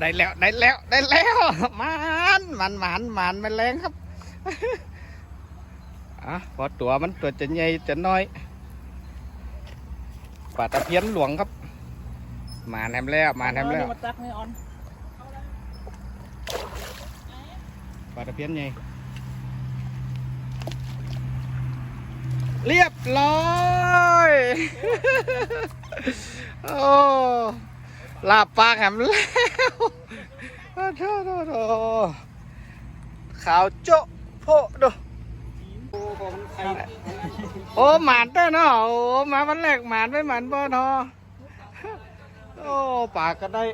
ได้แล้วได้แล้วได้แล้วมันมันมันมันมันแรงครับอะพอตัวมันตัวจะใหญ่จะน้อยปลาตะเพียนหลวงครับ มาแนมแล้วมาแนมแล้วมาตักไม่ออนปลาตะเพียนใหญ่เรียบร้อย โอ้ ลาบปลาแหมแล้วโอ้โถโถโถขาวโจ๊ะโพะดูโอ้บอกมันไข่โอ้หมานเต้อเนาะโอ้มาวันแรกหมานไปหมานบ่ทอโอ้ปากก็ได้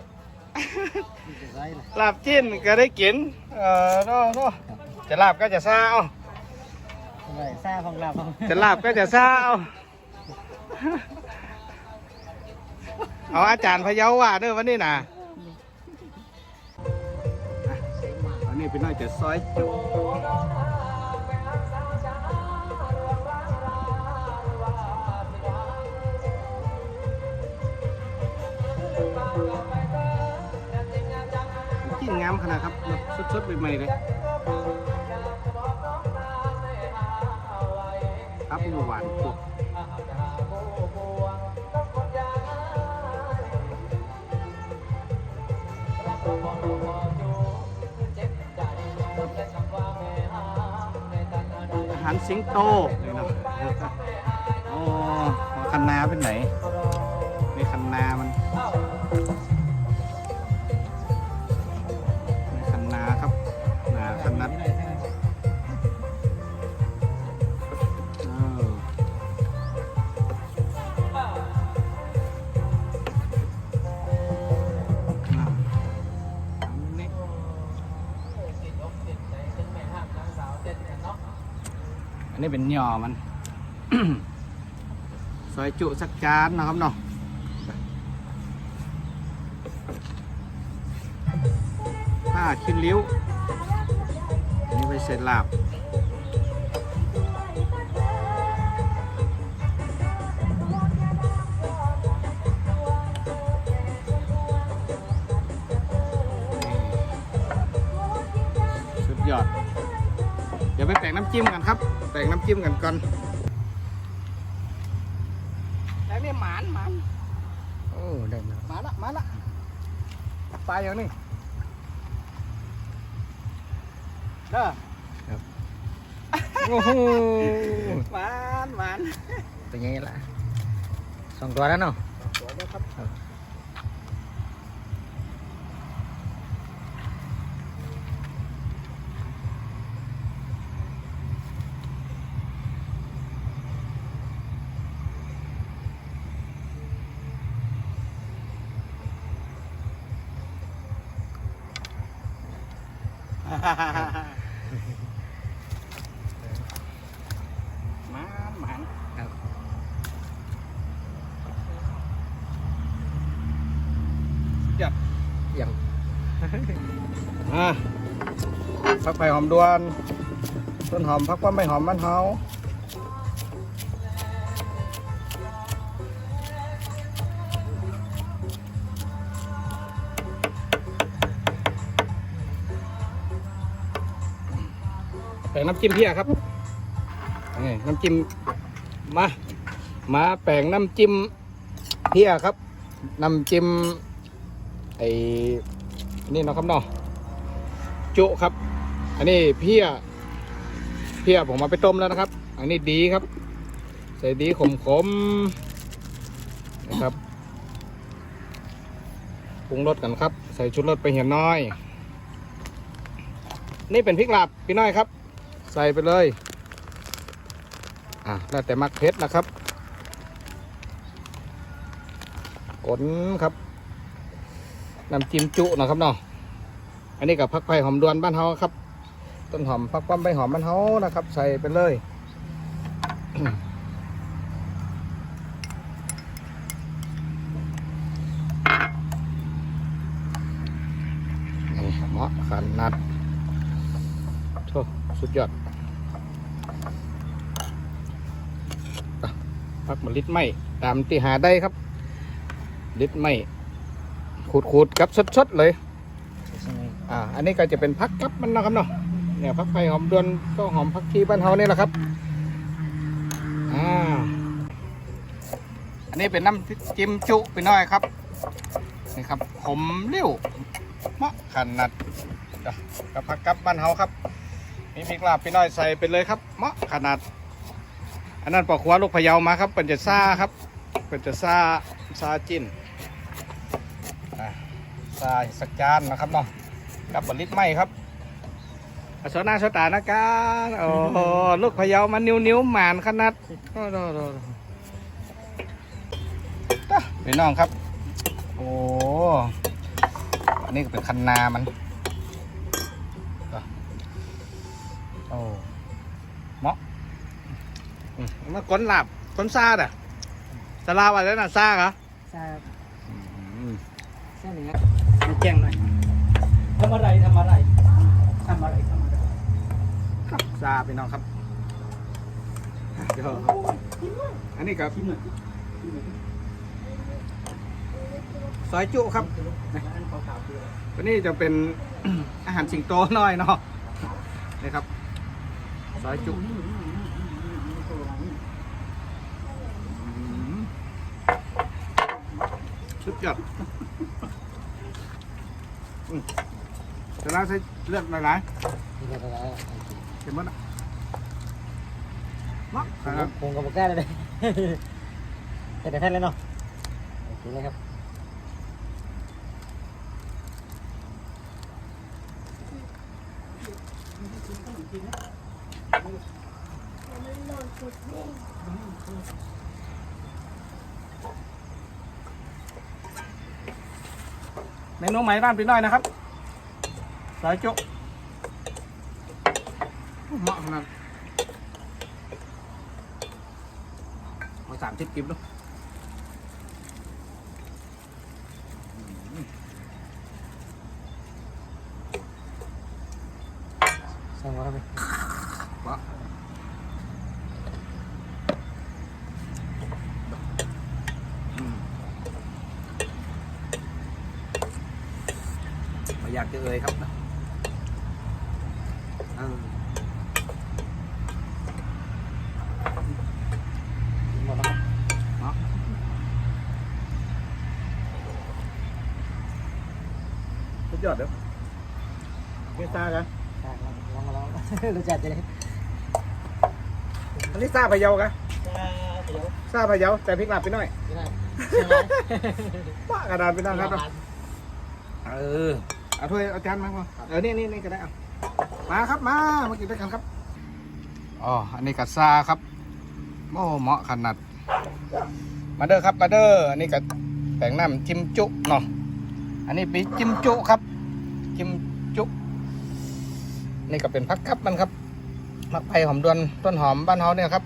ไรล่ะลาบจิ้นก็ได้กินเออโน่โน่จะลาบก็จะซาเอาไรซ่าของเราของจะลาบก็จะซาเอา เอาอาจารย์พะเยาว่าเด้อวันนี้นะอันนี้เป็นน้อยจะซอยจุจิ้นงามขนาดครับแบบสดๆใหม่ๆเลย สิงโตนี่เนาะโอ้คันนาเป็นไหนไม่คันนามัน นี้เป็นหย่อมัน ซอยจุสักจานนะครับเนาะผ้าชิ้นลิ้ว นี่ไปเสร็จลาบ จิ้มกันครับแปลงน้ำจิ้มกันก่อนแล้วนี่หมานหมานโอ้ได้มาหมาละหมาละปลาอย่างนี้เด้อโอ้โหหมานหมานเป็นไงล่ะสองตัวแล้วเนาะสวยแล้วครับ หมานหมานครับจัดยังอะผักไผ่หอมดวน ต้นหอมผักว่าไม่หอมบ้านเฮา แปลงน้ำจิ้มเพียครับนี่น้ำจิ้มมามาแปลงน้ำจิ้มเพียครับน้ำจิ้มไอ้นี่เนาะครับเนาะจุครับ อันนี้เพียเพียผมมาไปต้มแล้วนะครับ อันนี้ดีครับ ใส่ดีขมขมนะครับปรุงรสกันครับ ใส่ชุดรสไปเหี่ยน้อย นี่เป็นพริกลาบพี่น้อยครับ ใส่ไปเลย อะแล้วแต่มักเผ็ดนะครับ กลนครับน้ำจิ้มจุนะครับเนาะอันนี้กับพักไผ่หอมดวนบ้านเฮาครับ ต้นหอมพักปั้มใบหอมบ้านเฮานะครับ ใส่ไปเลยนี่เหมาะขนาดโธ่ สุดยอดพักมาลิดไหมตามที่หาได้ครับลิดไหมขูดๆกับสดๆเลยอ่าอันนี้ก็จะเป็นพักกับมันนะครับเนาะเนี่ยพักไฟหอมดวนก็หอมพักที่บ้านเฮานี่แหละครับอ่าอันนี้เป็นน้ำจิ้มจุไปหน่อยครับนี่ครับผมเลี้ยวมะขนาดเดี๋ยวกับพักกับบ้านเฮาครับ มีพริกลาบไปหน่อยใส่ไปเลยครับมะขนาด อันนั้นปอกหัวลูกพะเยามาครับเป็นจะซ่าครับเป็นจะซ่าซ่าจิ้นซ่าสักจานนะครับเนาะกับบลิตไหมครับอสนาสตานะการโอ้ลูกพะเยามานิ้วนิ้วๆหมานขนาดโอ้โหโอ้โหตะพี่น้องครับ โอ้อันนี้ก็เป็นคันนามัน มมันก้นหลับก้นซาดอะสลาอะไรน่ะซาเหรอทราบอืมทราบหนึ่งครับมาแจ้งหน่อยทำอะไรทำอะไรทำอะไรทำอะไรครับซาพี่น้องครับเดี๋ยวอันนี้ครับชิมหน่อยซอยจุครับอันขาวๆคืออะไรตัวนี้จะเป็นอาหารสิงโตน้อยเนาะนี่ครับซอยจุอืม สุดยอดอืมจะล้างใส่เลือดหลายนี่ก็อะไรๆเห็นมั้ยนะเนาะครับคงกับแก้เลยแต่แต่แพทย์เลยเนาะโอเคเลยครับ เมนูใหม่บ้านพี่น้อยนะครับสายจุเหมาะขนาดเอาสามทิปกิบดูใช่ไหมครับพี่ เหมาะอืมไม่ อยากจะเอ่ยครับนะเออหมดแล้วครับเหมาะสุดยอดเด้อเกตากันใช่ลองมาลองรู้จักจะเลยอันนี้ซาพะเยากันเดี๋ยวซาพะเยาแต่พริกลาบไปหน่อยไม่ได้ป้ากระดานไปนั่งครับ เออ เอาถ้วยเอาจานมาพ่อเออนี่นี่นี่ก็ได้เอามาครับมามากินด้วยกันครับอ๋ออันนี้กัซาครับโอ้เหมาะขนาดมาเด้อครับมาเด้ออันนี้กับแป้งน้ำจิ้มจุเนาะอันนี้เป็นจิ้มจุครับ จิ้มจุนี่ก็เป็นพักครับมันครับมักไผ่หอมดวนต้นหอมบ้านเฮาเนี่ยครับ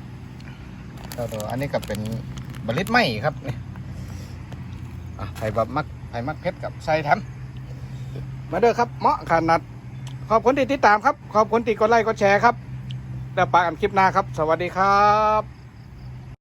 เดี๋ยวอันนี้ก็เป็นบริษไหมครับนี่ไผ่แบบมักไผ่มักเพชรกับใส่ทำ มาเด้อครับเหมาะขนาด ขอบคุณที่ติดตามครับ ขอบคุณที่กดไลค์กดแชร์ครับ แล้วปากอันคลิปหน้าครับ สวัสดีครับ